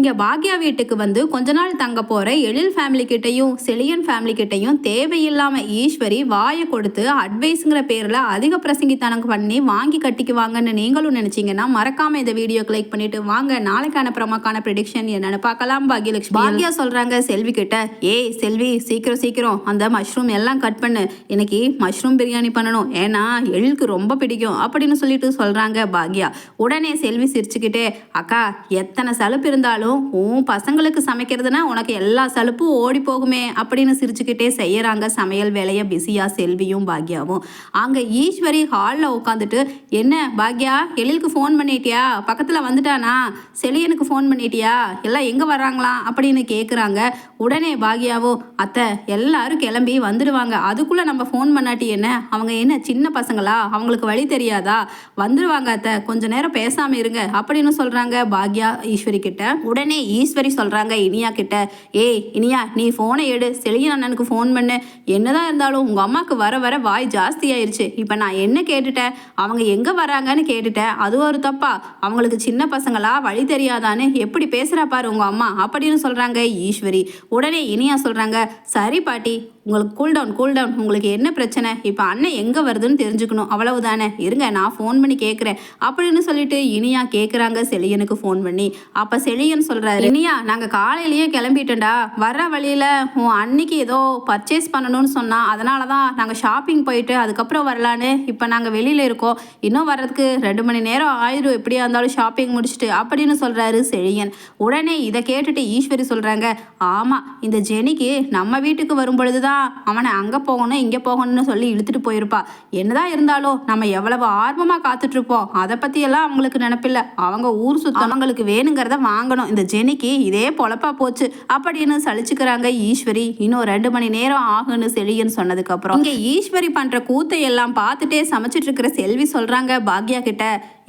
இங்க பாக்யா வீட்டுக்கு வந்து கொஞ்ச நாள் தங்க போற எழில் ஃபேமிலி கிட்டையும் செலியன் ஃபேமிலி கிட்டையும் தேவையில்லாம ஈஸ்வரி வாயை கொடுத்து அட்வைஸுங்கிற பேர்ல அதிக பிரசங்கித்தனம் பண்ணி வாங்கி கட்டிக்குவாங்கன்னு நீங்களும் நினைச்சீங்கன்னா மறக்காம இந்த வீடியோ கிளிக் பண்ணிட்டு வாங்க. நாளைக்கான பிரமாக்கான ப்ரிடிக்ஷன் என்னன்னு பார்க்கலாம். பாக்யலட்சுமி. பாக்யா சொல்றாங்க செல்வி கிட்ட ஏய் செல்வி சீக்கிரம் சீக்கிரம் அந்த மஷ்ரூம் எல்லாம் கட் பண்ணு. இன்னைக்கு மஷ்ரூம் பிரியாணி பண்ணணும். ஏன்னா எழிலுக்கு ரொம்ப பிடிக்கும் அப்படின்னு சொல்லிட்டு சொல்றாங்க பாக்யா. உடனே செல்வி சிரிச்சுக்கிட்டே அக்கா எத்தனை சலுப்பு இருந்தாலும் உன் பசங்களுக்கு சமைக்கிறதுனா உனக்கு எல்லா சலுப்பும் ஓடி போகுமே அப்படின்னு சிரிச்சுக்கிட்டே செய்யறாங்க சமையல் வேலையை பிஸியா செல்வியும் பாக்யாவும். அங்க ஈஸ்வரி ஹாலில் உட்காந்துட்டு என்ன பாக்யா எழிலுக்கு ஃபோன் பண்ணிட்டியா? பக்கத்தில் வந்துட்டானா? செலியனுக்கு ஃபோன் பண்ணிட்டியா? எல்லாம் எங்க வர்றாங்களாம் அப்படின்னு கேட்குறாங்க உடனே பாக்யாவோ அத்தை எல்லாரும் கிளம்பி வந்துடுவாங்க அதுக்குள்ள நம்ம ஃபோன் பண்ணாட்டி என்ன? அவங்க என்ன சின்ன பசங்களா? அவங்களுக்கு வழி தெரியாதா? வந்துடுவாங்க அத்தை. கொஞ்ச நேரம் பேசாம இருங்க அப்படின்னு சொல்றாங்க பாக்யா ஈஸ்வரி கிட்ட. உடனே ஈஸ்வரி சொல்கிறாங்க இனியா கிட்ட ஏய் இனியா நீ ஃபோனை எடு. செழியன் அண்ணனுக்கு ஃபோன் பண்ணு. என்னதான் இருந்தாலும் உங்கள் அம்மாவுக்கு வர வர வாய் ஜாஸ்தி ஆயிருச்சு. இப்போ நான் என்ன கேட்டுட்டேன்? அவங்க எங்கே வராங்கன்னு கேட்டுட்டேன். அது ஒரு தப்பா? அவங்களுக்கு சின்ன பசங்களா? வழி தெரியாதான்னு? எப்படி பேசுகிறா பாரு உங்கள் அம்மா? அப்படின்னு சொல்கிறாங்க ஈஸ்வரி. உடனே இனியா சொல்கிறாங்க சரி பாட்டி உங்களுக்கு கூல்டவுன் கூல்டவுன் கூல் டவுன் உங்களுக்கு என்ன பிரச்சனை? இப்போ அண்ணன் எங்கே வருதுன்னு தெரிஞ்சுக்கணும். அவ்வளவு தானே இருங்க நான் ஃபோன் பண்ணி கேட்குறேன் அப்படின்னு சொல்லிட்டு இனியா கேட்குறாங்க செழியனுக்கு ஃபோன் பண்ணி. அப்போ செழியன் சொல்கிறாரு இனியா நாங்கள் காலையிலேயே கிளம்பிட்டோண்டா வர்ற வழியில் உன் அன்னைக்கு ஏதோ பர்ச்சேஸ் பண்ணணும்னு சொன்னால் அதனால தான் நாங்கள் ஷாப்பிங் போயிட்டு அதுக்கப்புறம் வரலான்னு இப்போ நாங்கள் வெளியில் இருக்கோம். இன்னும் வர்றதுக்கு ரெண்டு மணி நேரம் ஆயிரும். எப்படியா இருந்தாலும் ஷாப்பிங் முடிச்சுட்டு அப்படின்னு சொல்கிறாரு செழியன் உடனே இதை கேட்டுட்டு ஈஸ்வரி சொல்கிறாங்க ஆமாம் இந்த ஜெனிக்கு நம்ம வீட்டுக்கு வரும் பொழுது தான் அவனை அங்கே போகணும் இங்கே போகணும்னு சொல்லி இழுத்துட்டு போயிருப்பா. என்னதான் இருந்தாலும் நம்ம எவ்வளவு ஆர்வமாக காத்துட்ருப்போம் அதை பற்றியெல்லாம் அவங்களுக்கு நினப்பில்ல. அவங்க ஊர் சுத்தம் அவங்களுக்கு வேணுங்கிறத வாங்கணும். இந்த ஜெனிக்கு இதே பொழப்பா போச்சு. அப்படின்னு சலிச்சுக்கிறாங்க ஈஸ்வரி. இன்னும் ரெண்டு மணி நேரம் ஆகுன்னு செழியன்னு சொன்னதுக்கப்புறம் இங்கே ஈஸ்வரி பண்ணுற கூத்தை எல்லாம் பார்த்துட்டே சமைச்சிட்டு இருக்கிற செல்வி சொல்கிறாங்க பாக்யா கிட்ட.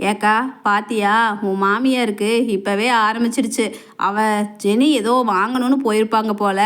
ஏக்கா பாத்தியா உன் மாமியாருக்கு இப்போவே ஆரம்பிச்சிருச்சு. அவ ஜெனி ஏதோ வாங்கணும்னு போயிருப்பாங்க போல.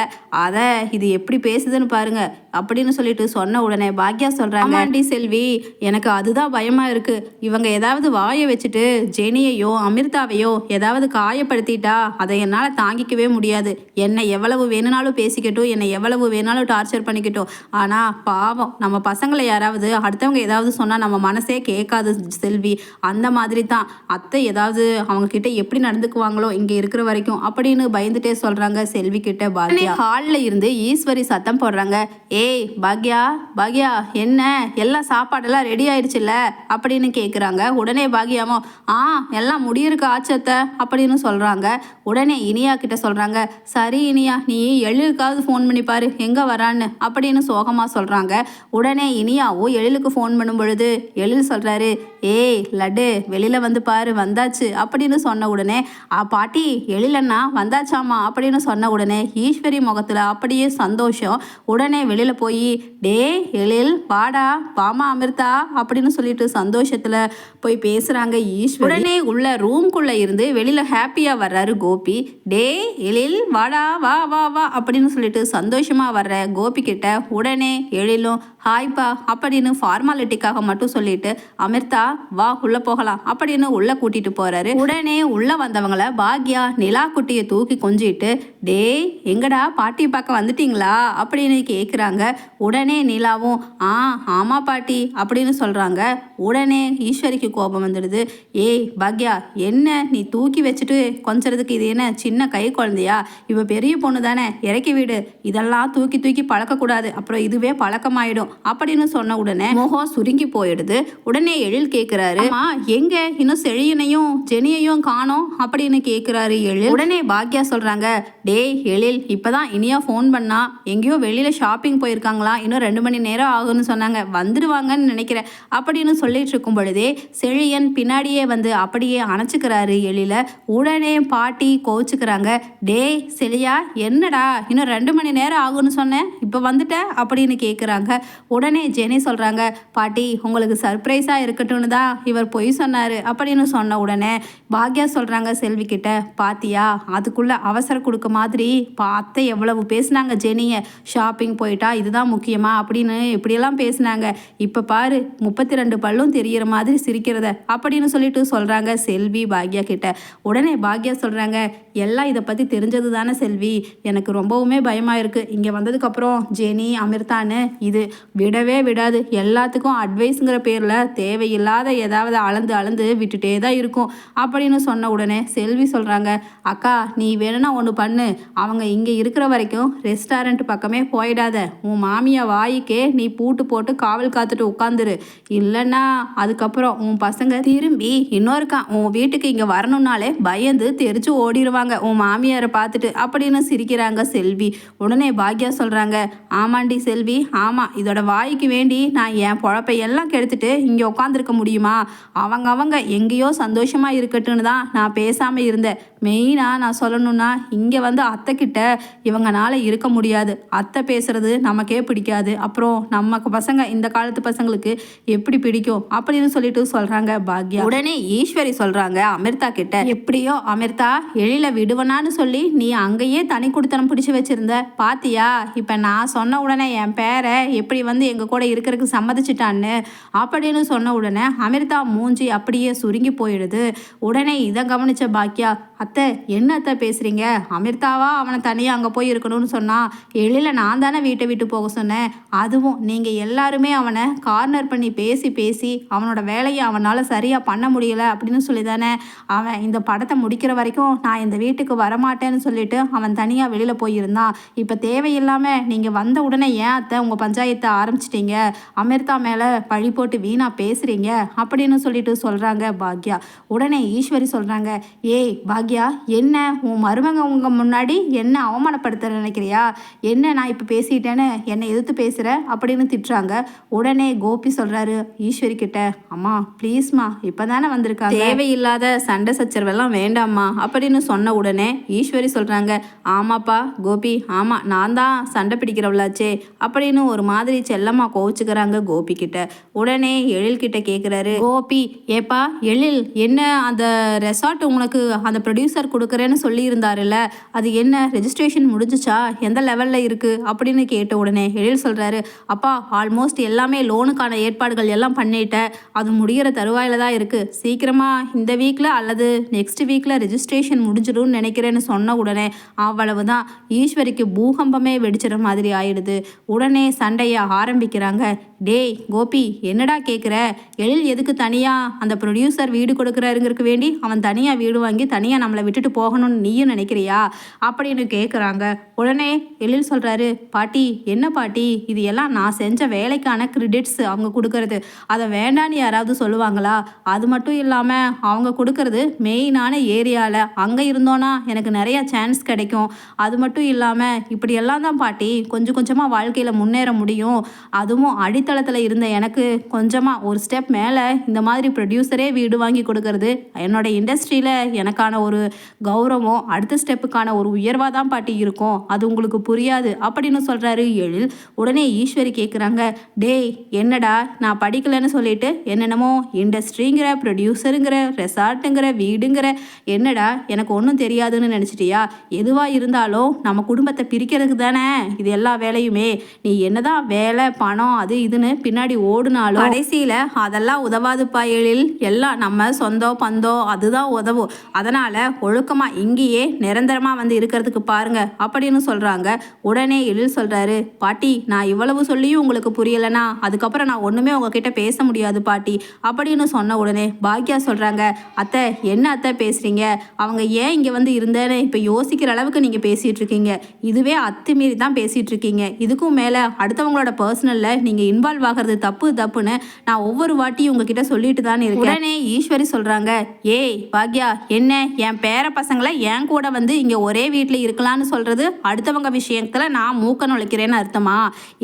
அதை இது எப்படி பேசுதுன்னு பாருங்க. அப்படின்னு சொல்லிட்டு சொன்ன உடனே பாக்யா சொல்றாங்க ஆண்டி செல்வி. எனக்கு அதுதான் பயமா இருக்கு. இவங்க ஏதாவது வாயை வச்சுட்டு ஜெனியையோ அமிர்தாவையோ ஏதாவது காயப்படுத்திட்டா அதை என்னால் தாங்கிக்கவே முடியாது. என்னை எவ்வளவு வேணும்னாலும் பேசிக்கட்டும் என்னை எவ்வளவு வேணாலும் டார்ச்சர் பண்ணிக்கட்டும். ஆனால் பாவம் நம்ம பசங்களை யாராவது அடுத்தவங்க ஏதாவது சொன்னால் நம்ம மனசே கேட்காது செல்வி. அந்த மாதிரி தான் அத்தை ஏதாவது அவங்க கிட்ட எப்படி நடந்துக்குவாங்களோ இங்கே இருக்கிற வரைக்கும் அப்படின்னு பயந்துட்டே சொல்றாங்க செல்வி கிட்ட பாக்யா. ஹாலில் இருந்து ஈஸ்வரி சத்தம் போடுறாங்க. ஏய் பாக்யா பாக்யா என்ன? எல்லாம் சாப்பாடெல்லாம் ரெடி ஆயிடுச்சுல்ல? அப்படின்னு கேட்குறாங்க உடனே பாக்யாமோ ஆ எல்லாம் முடியிருக்கு ஆச்சத்தை அப்படின்னு சொல்கிறாங்க உடனே இனியா கிட்ட சொல்கிறாங்க சரி இனியா நீ எழிலுக்காவது ஃபோன் பண்ணி பாரு எங்கே வரான்னு அப்படின்னு சோகமாக சொல்கிறாங்க உடனே இனியாவும் எழிலுக்கு ஃபோன் பண்ணும் பொழுது எழில் சொல்கிறாரு ஏய் லட்டு வெளியில் வந்து பாரு வந்தாச்சு அப்படின்னு சொன்ன உடனே ஆ பாட்டி எழிலண்ணா வந்தாச்சாமா அப்படின்னு சொன்ன உடனே ஈஸ்வரி முகத்தில் அப்படியே சந்தோஷம். உடனே வெளியில போய் டே எழில் வாடா வாமா அமிர்தா அப்படின்னு சொல்லிட்டு சந்தோஷத்துல போய் பேசுறாங்க ஈஸ்வரி. உடனே உள்ள ரூம்குள்ள இருந்து வெளியில ஹாப்பியா வர்றாரு கோபி. டே எழில் வாடா வா வா வா அப்படின்னு சொல்லிட்டு சந்தோஷமா வர்ற கோபி கிட்ட உடனே எழிலும் ஹாய்ப்பா அப்படின்னு ஃபார்மாலிட்டிக்காக மட்டும் சொல்லிட்டு அமிர்தா வா உள்ள போகலாம் அப்படின்னு உள்ள கூட்டிட்டு போறாரு. உடனே உள்ள வந்தவங்கள பாக்யா நிலா குட்டியை தூக்கி கொஞ்சிட்டு டேய் எங்கடா பாட்டி பார்க்க வந்துட்டீங்களா அப்படின்னு கேட்குறாங்க உடனே நிலாவும் ஆ ஆமா பாட்டி அப்படின்னு சொல்றாங்க. உடனே ஈஸ்வரிக்கு கோபம் வந்துடுது. ஏய் பாக்யா என்ன நீ தூக்கி வச்சுட்டு கொஞ்சறதுக்கு இது என்ன சின்ன கை குழந்தையா? இவ பெரிய பொண்ணு தானே இறக்கி வீடு. இதெல்லாம் தூக்கி தூக்கி பழக்கக்கூடாது. அப்புறம் இதுவே பழக்கமாயிடும் அப்படின்னு சொன்ன உடனே முகம் சுருங்கி போயிடுது. உடனே எழில் கேட்குறாரு ஆ எங்க? இன்னும் செழியனையும் ஜெனியையும் காணோம் அப்படின்னு கேட்குறாரு எழில். உடனே பாக்யா சொல்றாங்க டேய் எழில் இப்பதான் இனியா ஃபோன் பண்ணா எங்கேயோ வெளியில் ஷாப்பிங் போயிருக்காங்களா? இன்னும் ரெண்டு மணி நேரம் ஆகும்னு சொன்னாங்க. வந்துடுவாங்கன்னு நினைக்கிறேன். அப்படின்னு சொல்லிட்டு இருக்கும் பொழுதே செழியன் பின்னாடியே வந்து அப்படியே அணைச்சிக்கிறாரு எழில. உடனே பாட்டி கோச்சுக்கிறாங்க டேய் செழியா என்னடா? இன்னும் ரெண்டு மணி நேரம் ஆகும்னு சொன்னேன். இப்போ வந்துட்ட? அப்படின்னு கேட்குறாங்க உடனே ஜெனி சொல்கிறாங்க பாட்டி உங்களுக்கு சர்ப்ரைஸாக இருக்கட்டும்னு தான் இவர் பொய் சொன்னார். அப்படின்னு சொன்ன உடனே பாக்யா சொல்கிறாங்க செல்வி கிட்ட பாத்தியா அதுக்குள்ளே அவசரம் கொடுக்க மாதிரி பார்த்து எவ்வளவு பேசுனாங்க ஜெனியை. ஷாப்பிங் போயிட்டா இதுதான் முக்கியமா அப்படின்னு இப்படியெல்லாம் பேசுனாங்க. இப்போ பாரு முப்பத்தி ரெண்டு பல்லும் தெரிகிற மாதிரி சிரிக்கிறத அப்படின்னு சொல்லிட்டு சொல்கிறாங்க செல்வி பாக்யா கிட்ட. உடனே பாக்யா சொல்கிறாங்க எல்லாம் இதை பற்றி தெரிஞ்சது தானே செல்வி. எனக்கு ரொம்பவுமே பயமாக இருக்குது இங்கே வந்ததுக்கப்புறம் ஜெனி அமிர்தான்னு இது விடவே விடாது. எல்லாத்துக்கும் அட்வைஸுங்கிற பேரில் தேவையில்லாத ஏதாவது அளந்து அளந்து விட்டுட்டே தான் இருக்கும். அப்படின்னு சொன்ன உடனே செல்வி சொல்கிறாங்க அக்கா நீ வேணும்னா ஒன்று பண்ணு. அவங்க இங்கே இருக்கிற வரைக்கும் ரெஸ்டாரண்ட் பக்கமே போயிடாத. உன் மாமியா வாய்க்கே நீ பூட்டு போட்டு காவல் காத்துட்டு உட்காந்துரு இல்லைன்னா அதுக்கப்புறம் உன் பசங்க திரும்பி இன்னொருக்கா உன் வீட்டுக்கு இங்கே வரணும்னாலே பயந்து தெரிச்சு ஓடிடுவாங்க உன் மாமியாரை பார்த்துட்டு அப்படின்னு சிரிக்கிறாங்க செல்வி. உடனே பாக்யா சொல்கிறாங்க ஆமாண்டி செல்வி ஆமாம் இதோட வாய்க்கு வேண்டி நான் என் பொழப்பை எல்லாம் கெடுத்துட்டு இங்கே உட்காந்துருக்க முடியுமா? அவங்க அவங்க எங்கேயோ சந்தோஷமாக இருக்கட்டுன்னு தான் நான் பேசாமல் இருந்தேன். மெயினாக நான் சொல்லணும்னா இங்கே வந்து அத்தை கிட்ட இவங்கனால இருக்க முடியாது. அத்தை பேசுறது நமக்கே பிடிக்காது. அப்புறம் நம்ம பசங்க இந்த காலத்து பசங்களுக்கு எப்படி பிடிக்கும்? அப்படின்னு சொல்லிட்டு சொல்கிறாங்க பாக்யா. உடனே ஈஸ்வரி சொல்கிறாங்க அமிர்தா கிட்ட எப்படியோ அமிர்தா எழில விடுவனான்னு சொல்லி நீ அங்கேயே தனி குடித்தனம் பிடிச்சி வச்சிருந்த. பாத்தியா? இப்போ நான் சொன்ன உடனே என் பேரை எப்படி வந்து எங்கள் கூட இருக்கிறதுக்கு சம்மதிச்சிட்டான்னு? அப்படின்னு சொன்ன உடனே அமிர்தா மூஞ்சி அப்படியே சுருங்கி போயிடுது. உடனே இதை கவனிச்ச பாக்கியா அத்தை என்ன அத்தை பேசுகிறீங்க அமிர்தாவா அவனை தனியாக அங்கே போய் இருக்கணும்னு சொன்னான் எழில நான் தானே வீட்டை விட்டு போக சொன்னேன். அதுவும் நீங்கள் எல்லாருமே அவனை கார்னர் பண்ணி பேசி பேசி அவனோட வேலையை அவனால் சரியாக பண்ண முடியல அப்படின்னு சொல்லி தானே அவன் இந்த படத்தை முடிக்கிற வரைக்கும் நான் இந்த வீட்டுக்கு வரமாட்டேன்னு சொல்லிட்டு அவன் தனியாக வெளியில் போயிருந்தான். இப்போ தேவையில்லாமல் நீங்கள் வந்த உடனே ஏன் அத்தை உங்கள் பஞ்சாயத்தை ஆரம்பிச்சிட்டீங்க? அமிர்தா மேலே பழி போட்டு வீணாக பேசுகிறீங்க அப்படின்னு சொல்லிட்டு சொல்கிறாங்க பாக்யா. உடனே ஈஸ்வரி சொல்கிறாங்க ஏய் பாக்யா என்ன? உன் மருமக உங்க முன்னாடி என்ன அவமானப்படுத்த நினைக்கிறியா? என்ன நான் இப்போ பேசிட்டேன்னு என்னை எதிர்த்து பேசுகிற அப்படின்னு திட்டுறாங்க. உடனே கோபி சொல்கிறாரு ஈஸ்வரி கிட்ட அம்மா ப்ளீஸ்மா இப்போ தானே வந்திருக்காங்க. தேவையில்லாத சண்டை சச்சரவெல்லாம் வேண்டாம்மா அப்படின்னு சொன்ன உடனே ஈஸ்வரி சொல்கிறாங்க ஆமாப்பா கோபி ஆமாம் நான் தான் சண்டை பிடிக்கிறவளாச்சே அப்படின்னு ஒரு மாதிரி செல்லம்மா கோவிச்சுக்கிறாங்க கோபி கிட்ட. உடனே எழில் கிட்ட கேட்குறாரு கோபி ஏப்பா எழில் என்ன அந்த ரெசார்ட் உனக்கு அந்த ப்ரொடியூசர் கொடுக்குறேன்னு சொல்லியிருந்தாருல்ல. அது என்ன? ரெஜிஸ்ட்ரேஷன் முடிஞ்சிச்சா? எந்த லெவலில் இருக்குது அப்படின்னு கேட்ட உடனே எழில் சொல்கிறாரு அப்பா ஆல்மோஸ்ட் எல்லாமே லோனுக்கான ஏற்பாடுகள் எல்லாம் பண்ணிட்டேன். அது முடிகிற தருவாயில் தான் இருக்குது சீக்கிரமாக இந்த வீக்கில் அல்லது நெக்ஸ்ட் வீக்கில் ரெஜிஸ்ட்ரேஷன் முடிஞ்சிடும்னு நினைக்கிறேன்னு சொன்ன உடனே அவ்வளவு தான் ஈஸ்வரிக்கு பூகம்பமே வெடிச்சிட மாதிரி ஆயிடுது. உடனே சண்டையை ஆரம்பிக்கிறாங்க. டேய் கோபி என்னடா கேட்குற எழில் எதுக்கு தனியாக அந்த ப்ரொடியூசர் வீடு கொடுக்குறாருங்கிறதுக்கு வேண்டி அவன் தனியாக வீடு வாங்கி தனியாக நம்மளை விட்டுட்டு போகணும்னு நீயும் நினைக்கிறியா? அப்படின்னு கேட்குறாங்க உடனே எழில் சொல்கிறாரு பாட்டி என்ன பாட்டி? இது எல்லாம் நான் செஞ்ச வேலைக்கான கிரெடிட்ஸ் அவங்க கொடுக்கறது. அதை வேண்டான்னு யாராவது சொல்லுவாங்களா? அது மட்டும் இல்லாமல் அவங்க கொடுக்கறது மெயினான ஏரியாவில் அங்கே இருந்தோன்னா எனக்கு நிறைய சான்ஸ் கிடைக்கும். அது மட்டும் இல்லாமல் இப்படியெல்லாம் தான் பாட்டி கொஞ்சம் கொஞ்சமாக வாழ்க்கையில் முன்னேற முடியும். அதுவும் அடித்தளத்தில் இருந்த எனக்கு கொஞ்சமாக ஒரு ஸ்டெப் மேலே இந்த மாதிரி ப்ரொடியூசரே வீடு வாங்கி கொடுக்கறது என்னோட இண்டஸ்ட்ரியில் எனக்கான ஒரு கௌரவம் அடுத்த ஸ்டெப்புக்கான ஒரு உயர்வாக தான் பாட்டி இருக்கும். அது உங்களுக்கு புரியாது. அப்படின்னு சொல்கிறாரு எழில். உடனே ஈஸ்வரி கேட்குறாங்க டேய் என்னடா நான் படிக்கலைன்னு சொல்லிட்டு என்னென்னமோ இண்டஸ்ட்ரிங்கிற ப்ரொடியூசருங்கிற ரெசார்ட்டுங்கிற வீடுங்கிற என்னடா எனக்கு ஒன்றும் தெரியாதுன்னு நினச்சிட்டியா? எதுவாக இருந்தாலும் நம்ம குடும்பத்தை பிரிக்கிறதுக்கு தானே இது எல்லா வேலையுமே. நீ என்னதான் வேலை பணம் அது இதுன்னு பின்னாடி ஓடுனாலும் கடைசியில் அதெல்லாம் உதவாதுப்பா எழில். எல்லாம் நம்ம சொந்தம் பந்தம் அதுதான் உதவும். அதனால் ஒழுக்கமாக இங்கேயே நிரந்தரமாக வந்து இருக்கிறதுக்கு பாருங்க அப்படின்னு சொல்கிறாங்க உடனே எழில் சொல்கிறாரு பாட்டி நான் இவ்வளவு சொல்லியும் உங்களுக்கு புரியலைனா? அதுக்கப்புறம் நான் ஒன்றுமே உங்ககிட்ட பேச முடியாது பாட்டி அப்படின்னு சொன்ன உடனே பாக்யா சொல்கிறாங்க அத்தை என்ன அத்தை பேசுகிறீங்க அவங்க ஏன் இங்கே வந்து இருந்தேன்னு இப்போ யோசிக்கிற அளவுக்கு நீங்கள் பேசிகிட்டு இருக்கீங்க. இதுவே அத்துமீறி தான் பேசிகிட்டு இருக்கீங்க. இதுக்கும் மேலே அடுத்தவங்களோட பர்சனலில் நீங்கள் இன்வால்வ் ஆகிறது தப்பு தப்புன்னு நான் ஒவ்வொரு வாட்டியும் உங்ககிட்ட சொல்லிட்டு தான் இருக்கேன். உடனே ஈஸ்வரி சொல்கிறாங்க ஏய் பாக்யா என்ன? என் பேர பசங்களை என் கூட வந்து இங்கே ஒரே வீட்டில் இருக்கலாம்னு சொல்கிறது அடுத்தவங்க விஷயத்தில் நான் மூக்க நுழைக்கிறேன்னு அர்த்தமா?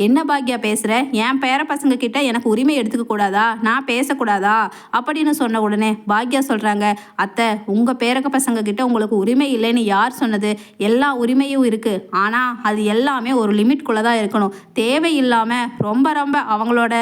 என்ன பாக்கியா பேசுகிற என் பேர பசங்க கிட்ட எனக்கு உரிமை எடுத்துக்க கூடாதா? நான் பேசக்கூடாதா? அப்படின்னு சொன்ன உடனே பாக்கியா சொல்கிறாங்க அத்தை உங்கள் பேரக்க பசங்க கிட்ட உங்களுக்கு உரிமை இல்லைன்னு யார் சொன்னது? எல்லா உரிமையும் இருக்குது ஆனால் அது எல்லாமே ஒரு லிமிட்குள்ளே தான் இருக்கணும். தேவையில்லாமல் ரொம்ப ரொம்ப அவங்களோட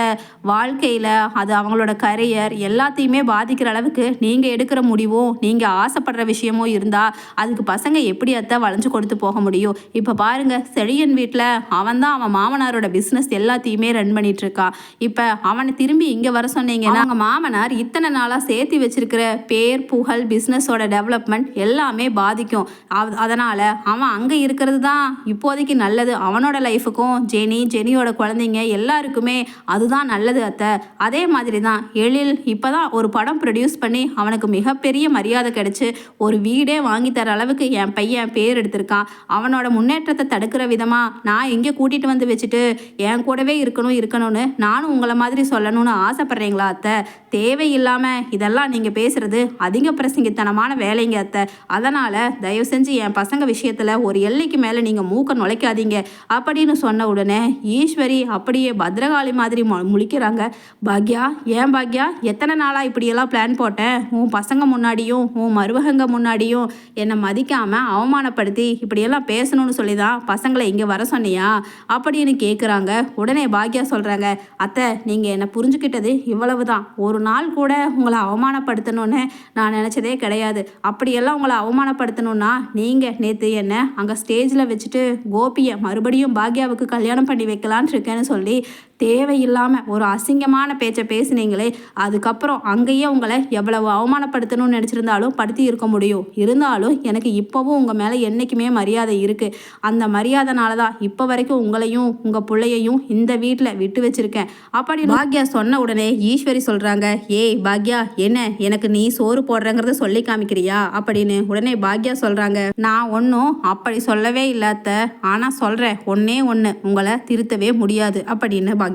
வாழ்க்கையில் அது அவங்களோட கரியர் எல்லாத்தையுமே பாதிக்கிற அளவுக்கு நீங்கள் எடுக்கிற முடிவும் நீங்கள் ஆசைப்படுற விஷயம் விஷயமோ இருந்தால் அதுக்கு பசங்க எப்படி அத்தை வளைஞ்சு கொடுத்து போக முடியும்? இப்போ பாருங்க செழியன் வீட்டில் அவன் தான் அவன் மாமனாரோட பிஸ்னஸ் எல்லாத்தையுமே ரன் பண்ணிட்டு இருக்கான் இப்போ அவனை திரும்பி இங்கே வர சொன்னீங்கன்னா அவங்க மாமனார் இத்தனை நாளாக சேர்த்து வச்சிருக்கிற பேர் புகழ் பிஸ்னஸோட டெவலப்மெண்ட் எல்லாமே பாதிக்கும். அவ- அதனால அவன் அங்கே இருக்கிறது தான் இப்போதைக்கு நல்லது. அவனோட லைஃபுக்கும் ஜெனி ஜெனியோட குழந்தைங்க எல்லாருக்குமே அதுதான் நல்லது அத்தை. அதே மாதிரி தான் எழில் இப்போதான் ஒரு படம் ப்ரொடியூஸ் பண்ணி அவனுக்கு மிகப்பெரிய மரியாதை கிடைச்சு ஒரு ஒரு வீடே வாங்கி தர அளவுக்கு என் பையன் பேர் எடுத்திருக்கான் அவனோட முன்னேற்றத்தை தடுக்கிற விதமாக நான் எங்கே கூட்டிகிட்டு வந்து வச்சுட்டு என் கூடவே இருக்கணும் இருக்கணும்னு நானும் உங்களை மாதிரி சொல்லணும்னு ஆசைப்பட்றீங்களா அத்தை? தேவையில்லாமல் இதெல்லாம் நீங்கள் பேசுகிறது அதிக பிரசங்கித்தனமான வேலைங்க அத்தை. அதனால் தயவு செஞ்சு என் பசங்க விஷயத்தில் ஒரு எல்லைக்கு மேலே நீங்கள் மூக்க நுழைக்காதீங்க. அப்படின்னு சொன்ன உடனே ஈஸ்வரி அப்படியே பத்ரகாளி மாதிரி மு- முழிக்கிறாங்க. பாக்யா ஏன் பாக்யா எத்தனை நாளாக இப்படியெல்லாம் பிளான் போட்டேன்? உன் பசங்க முன்னாடியும் உன் மருமகங்க முன்னாடியும் என்னை மதிக்காமல் அவமானப்படுத்தி இப்படியெல்லாம் பேசணும்னு சொல்லி தான் பசங்களை இங்கே வர சொன்னியா? அப்படின்னு கேட்குறாங்க உடனே பாக்யா சொல்கிறாங்க அத்தை நீங்கள் என்னை புரிஞ்சுக்கிட்டது இவ்வளவு தான் ஒரு நாள் கூட உங்களை அவமானப்படுத்தணும்னு நான் நினச்சதே கிடையாது. அப்படியெல்லாம் உங்களை அவமானப்படுத்தணும்னா நீங்கள் நேற்று என்னை அங்கே ஸ்டேஜில் வச்சுட்டு கோபியை மறுபடியும் பாக்யாவுக்கு கல்யாணம் பண்ணி வைக்கலான்னு இருக்கேன்னு சொல்லி தேவையில்லாமல் ஒரு அசிங்கமான பேச்சை பேசுனீங்களே அதுக்கப்புறம் அங்கேயே உங்களை எவ்வளவு அவமானப்படுத்தணும்னு நினச்சிருந்தாலும் படுத்தி இருக்க முடியும். இருந்தாலும் எனக்கு இப்போவும் உங்கள் மேலே என்றைக்குமே மரியாதை இருக்குது அந்த மரியாதைனால தான் இப்போ வரைக்கும் உங்களையும் உங்கள் பிள்ளையையும் இந்த வீட்டில் விட்டு வச்சுருக்கேன். அப்படி பாக்யா சொன்ன உடனே ஈஸ்வரி சொல்கிறாங்க ஏய் பாக்யா என்ன? எனக்கு நீ சோறு போடுறங்கிறத சொல்லி காமிக்கிறியா? அப்படின்னு உடனே பாக்யா சொல்கிறாங்க நான் ஒன்றும் அப்படி சொல்லவே இல்லாத ஆனால் சொல்கிறேன் ஒன்னே ஒன்று உங்களை திருத்தவே முடியாது. அப்படின்னு பாக்யா